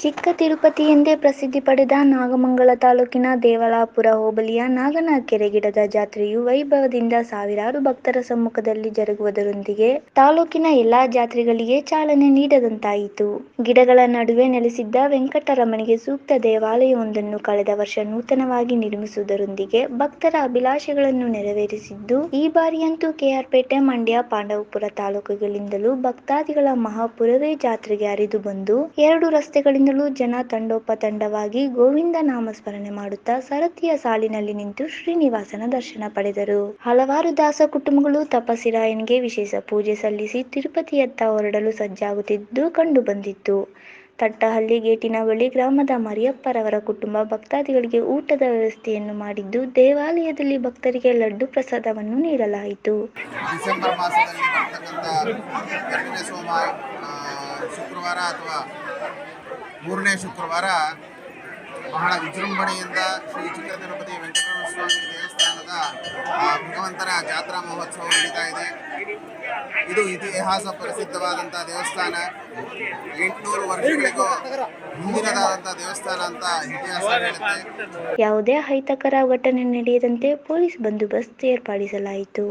ಚಿಕ್ಕ ತಿರುಪತಿ ಎಂದೇ ಪ್ರಸಿದ್ಧಿ ಪಡೆದ ನಾಗಮಂಗಲ ತಾಲೂಕಿನ ದೇವಳಾಪುರ ಹೋಬಳಿಯ ನಾಗನಕೆರೆ ಗಿಡದ ಜಾತ್ರೆಯು ವೈಭವದಿಂದ ಸಾವಿರಾರು ಭಕ್ತರ ಸಮ್ಮುಖದಲ್ಲಿ ಜರುಗುವುದರೊಂದಿಗೆ ತಾಲೂಕಿನ ಎಲ್ಲಾ ಜಾತ್ರೆಗಳಿಗೆ ಚಾಲನೆ ನೀಡದಂತಾಯಿತು. ಗಿಡಗಳ ನಡುವೆ ನೆಲೆಸಿದ್ದ ವೆಂಕಟರಮಣಿಗೆ ಸೂಕ್ತ ದೇವಾಲಯವೊಂದನ್ನು ಕಳೆದ ವರ್ಷ ನೂತನವಾಗಿ ನಿರ್ಮಿಸುವುದರೊಂದಿಗೆ ಭಕ್ತರ ಅಭಿಲಾಷೆಗಳನ್ನು ನೆರವೇರಿಸಿದ್ದು, ಈ ಬಾರಿಯಂತೂ ಕೆಆರ್ಪೇಟೆ, ಮಂಡ್ಯ, ಪಾಂಡವಪುರ ತಾಲೂಕುಗಳಿಂದಲೂ ಭಕ್ತಾದಿಗಳ ಮಹಾಪುರವೇ ಜಾತ್ರೆಗೆ ಹರಿದು ಬಂದು ಎರಡು ರಸ್ತೆಗಳಿಂದಲೂ ಜನ ತಂಡೋಪತಂಡವಾಗಿ ಗೋವಿಂದ ನಾಮಸ್ಮರಣೆ ಮಾಡುತ್ತಾ ಸರತಿಯ ಸಾಲಿನಲ್ಲಿ ನಿಂತು ಶ್ರೀನಿವಾಸನ ದರ್ಶನ ಪಡೆದರು. ಹಲವಾರು ದಾಸ ಕುಟುಂಬಗಳು ತಪಸಿರಾಯನ್ಗೆ ವಿಶೇಷ ಪೂಜೆ ಸಲ್ಲಿಸಿ ತಿರುಪತಿಯತ್ತ ಹೊರಡಲು ಸಜ್ಜಾಗುತ್ತಿದ್ದು ಕಂಡು ಬಂದಿತು. ತಟ್ಟಹಳ್ಳಿ ಗೇಟಿನ ಬಳಿ ಗ್ರಾಮದ ಮರಿಯಪ್ಪರವರ ಕುಟುಂಬ ಭಕ್ತಾದಿಗಳಿಗೆ ಊಟದ ವ್ಯವಸ್ಥೆಯನ್ನು ಮಾಡಿದ್ದು, ದೇವಾಲಯದಲ್ಲಿ ಭಕ್ತರಿಗೆ ಲಡ್ಡು ಪ್ರಸಾದವನ್ನು ನೀಡಲಾಯಿತು. ಡಿಸೆಂಬರ್ ಮಾಸದಲ್ಲಿ ಶುಕ್ರವಾರ ಅಥವಾ ಮೂರನೇ ಶುಕ್ರವಾರ ಬಹಳ ವಿಜೃಂಭಣೆಯಿಂದ ಶ್ರೀ ಚಿತ್ರ ತಿರುಪತಿ ವೆಂಕಟರಮಣ ಸ್ವಾಮಿ ದೇವಸ್ಥಾನದ ಭಗವಂತನ ಜಾತ್ರಾ ಮಹೋತ್ಸವ ನಡೀತಾ ಇದೆ. ಇದು ಇತಿಹಾಸ ಪ್ರಸಿದ್ಧವಾದಂಥ ದೇವಸ್ಥಾನ. ಎಂಟುನೂರು ವರ್ಷಗಳಿಗೂ ದೇವಸ್ಥಾನ ಅಂತ ಇತಿಹಾಸ ಯಾವುದೇ ಅಹಿತಕರ ಘಟನೆ ನಡೆಯದಂತೆ ಪೊಲೀಸ್ ಬಂದೋಬಸ್ತ್ ಏರ್ಪಡಿಸಲಾಯಿತು.